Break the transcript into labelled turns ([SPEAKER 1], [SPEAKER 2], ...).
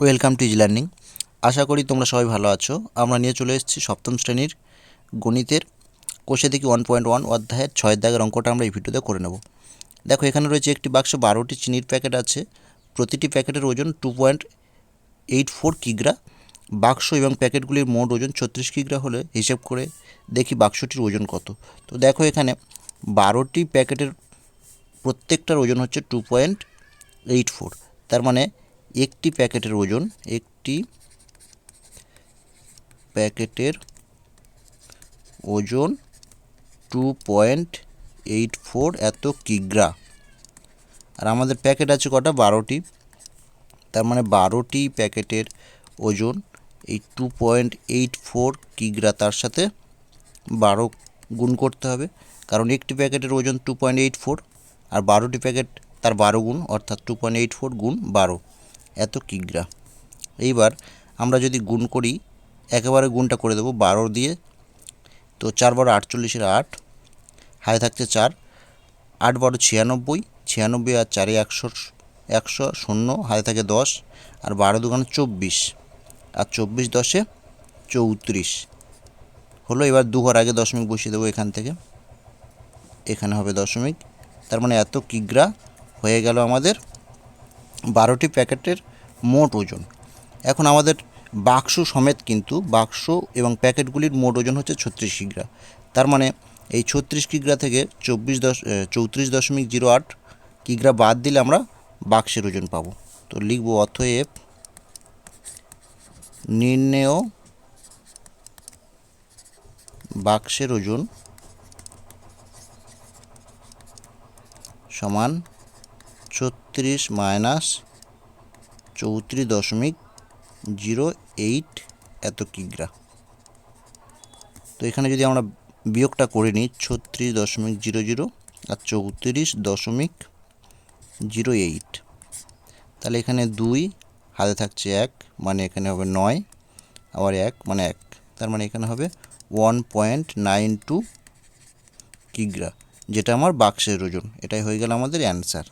[SPEAKER 1] Welcome to is learning আশা করি তোমরা সবাই ভালো আছো। আমরা নিয়ে চলে এসেছি সপ্তম শ্রেণির গণিতের কোষে দেখি ওয়ান পয়েন্ট ওয়ান অধ্যায়ের ছয়ের দাগের অঙ্কটা আমরা এই ভিডিওতে করে নেব। দেখো, এখানে রয়েছে একটি বাক্স, বারোটি চিনির প্যাকেট আছে। প্রতিটি প্যাকেটের ওজন টু পয়েন্ট এইট ফোর কিগ্রা। বাক্স এবং প্যাকেটগুলির মোট ওজন ছত্রিশ কিগ্রা হলে হিসেব করে দেখি বাক্সটির ওজন কত। তো দেখো এখানে বারোটি প্যাকেটের প্রত্যেকটার ওজন হচ্ছে টু পয়েন্ট এইট ফোর তার মানে একটি প্যাকেটের ওজন, একটি প্যাকেটের ওজন টু পয়েন্ট এইট ফোর এত কিগ্রা। আর আমাদের প্যাকেট আছে কটা? বারোটি। তার মানে বারোটি প্যাকেটের ওজন এই টু পয়েন্ট এইট ফোর কিগ্রা, তার সাথে বারো গুণ করতে হবে। কারণ একটি প্যাকেটের ওজন টু পয়েন্ট এইট ফোর আর বারোটি প্যাকেট তার বারো গুণ, অর্থাৎ টু পয়েন্ট এইট ফোর গুণ বারো। এত কিগ্রা। এইবার আমরা যদি গুণ করি, একেবারে গুণটা করে দেবো বারো দিয়ে, তো চার বারো আটচল্লিশের আট হাতে থাকছে চার, আট বারো ছিয়ানব্বই ছিয়ানব্বই আর চারে একশো একশো শূন্য হাতে থাকে দশ, আর বারো দোকানে চব্বিশ, আর চব্বিশ দশে চৌত্রিশ। হলো এবার দু ঘর আগে দশমিক বসিয়ে দেবো এখান থেকে। এখানে হবে দশমিক। তার মানে এত কিগ্রা হয়ে গেল আমাদের। বারোটি প্যাকেটের মোট ওজন। এখন আমাদের বাক্স সমেত কিন্তু বাক্স এবং প্যাকেটগুলির মোট ওজন হচ্ছে ছত্রিশ কিগ্রা তার মানে এই ছত্রিশ কিগ্রা থেকে চব্বিশ দশ চৌত্রিশ দশমিক জিরো আট কিগ্রা বাদ দিলে আমরা বাক্সের ওজন পাবো। তো লিখব অতএব নির্ণেয় বাক্সের ওজন সমান ছত্রিশ মাইনাস চৌত্রিশ দশমিক জিরো এইট এত কিগ্রা। তো এখানে যদি আমরা বিয়োগটা করে নিই, ছত্রিশ দশমিক জিরো জিরো আর চৌত্রিশ দশমিক জিরো এইট, তাহলে এখানে দুই, হাতে থাকছে এক মানে এখানে হবে নয়, আবার এক মানে এক, তার মানে এখানে হবে ওয়ান পয়েন্ট নাইন টু কিগ্রা, যেটা আমার বাক্সের ওজন, এটাই হয়ে গেল আমাদের অ্যান্সার।